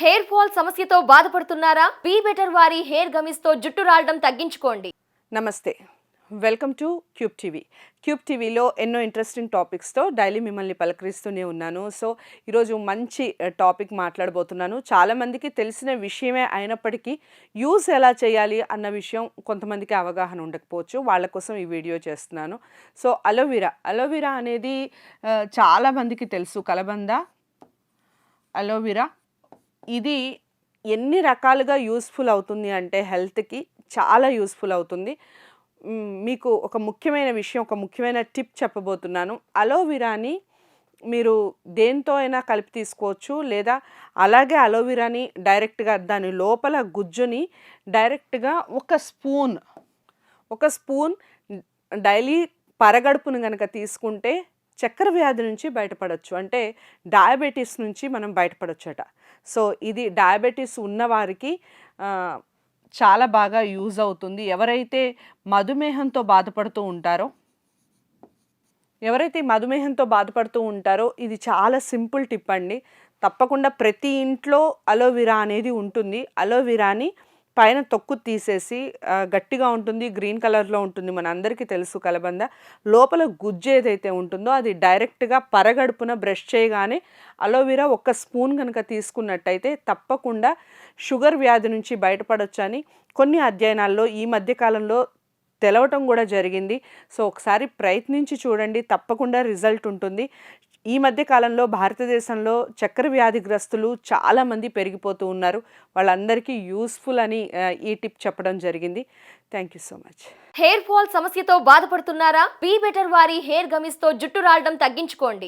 Hair fall సమస్యతో బాధపడుతున్నారా? Be better వారి హెయిర్ గమిస్తో జుట్టు రాలడం తగ్గించుకోండి. నమస్తే. Welcome to cube TV. Cube టీవీలో ఎన్నో ఇంట్రెస్టింగ్ టాపిక్స్తో డైలీ మిమ్మల్ని పలకరిస్తూనే ఉన్నాను. సో ఈరోజు మంచి టాపిక్ మాట్లాడబోతున్నాను. చాలామందికి తెలిసిన విషయమే అయినప్పటికీ యూస్ ఎలా చేయాలి అన్న విషయం కొంతమందికి అవగాహన ఉండకపోవచ్చు. వాళ్ళ కోసం ఈ వీడియో చేస్తున్నాను. So aloe vera. అలోవెరా అనేది చాలామందికి తెలుసు. కలబంద అలోవెరా ఇది ఎన్ని రకాలుగా యూస్ఫుల్ అవుతుంది అంటే హెల్త్కి చాలా యూస్ఫుల్ అవుతుంది. మీకు ఒక ముఖ్యమైన విషయం ఒక ముఖ్యమైన టిప్ చెప్పబోతున్నాను. అలోవిరాని మీరు దేంతో అయినా కలిపి తీసుకోవచ్చు లేదా అలాగే అలోవిరాని డైరెక్ట్గా దాని లోపల గుజ్జుని డైరెక్ట్గా ఒక స్పూన్ ఒక స్పూన్ డైలీ పరగడుపును కనుక తీసుకుంటే చక్కెర వ్యాధి నుంచి బయటపడవచ్చు అంటే డయాబెటీస్ నుంచి మనం బయటపడొచ్చట. సో ఇది డయాబెటీస్ ఉన్నవారికి చాలా బాగా యూజ్ అవుతుంది. ఎవరైతే మధుమేహంతో బాధపడుతూ ఉంటారో ఎవరైతే మధుమేహంతో బాధపడుతూ ఉంటారో ఇది చాలా సింపుల్ టిప్ అండి. తప్పకుండా ప్రతి ఇంట్లో అలోవెరా అనేది ఉంటుంది. అలోవెరాని పైన తొక్కు తీసేసి గట్టిగా ఉంటుంది గ్రీన్ కలర్లో ఉంటుంది మన అందరికీ తెలుసు కలబంద. లోపల గుజ్జు ఏదైతే ఉంటుందో అది డైరెక్ట్గా పరగడుపున బ్రష్ చేయగానే అలోవెరా ఒక స్పూన్ కనుక తీసుకున్నట్టయితే తప్పకుండా షుగర్ వ్యాధి నుంచి బయటపడొచ్చని కొన్ని అధ్యయనాల్లో ఈ మధ్యకాలంలో తెలవటం కూడా జరిగింది. సో ఒకసారి ప్రయత్నించి చూడండి తప్పకుండా రిజల్ట్ ఉంటుంది. ఈ మధ్య కాలంలో భారతదేశంలో చక్కెర వ్యాధిగ్రస్తులు చాలామంది పెరిగిపోతూ ఉన్నారు. వాళ్ళందరికీ యూస్ఫుల్ అని ఈ టిప్ చెప్పడం జరిగింది. Thank you so much hair fall సమస్యతో బాధపడుతున్నారా? బీ బెటర్ వారి హెయిర్ గమిస్తో జుట్టు రాలడం తగ్గించుకోండి.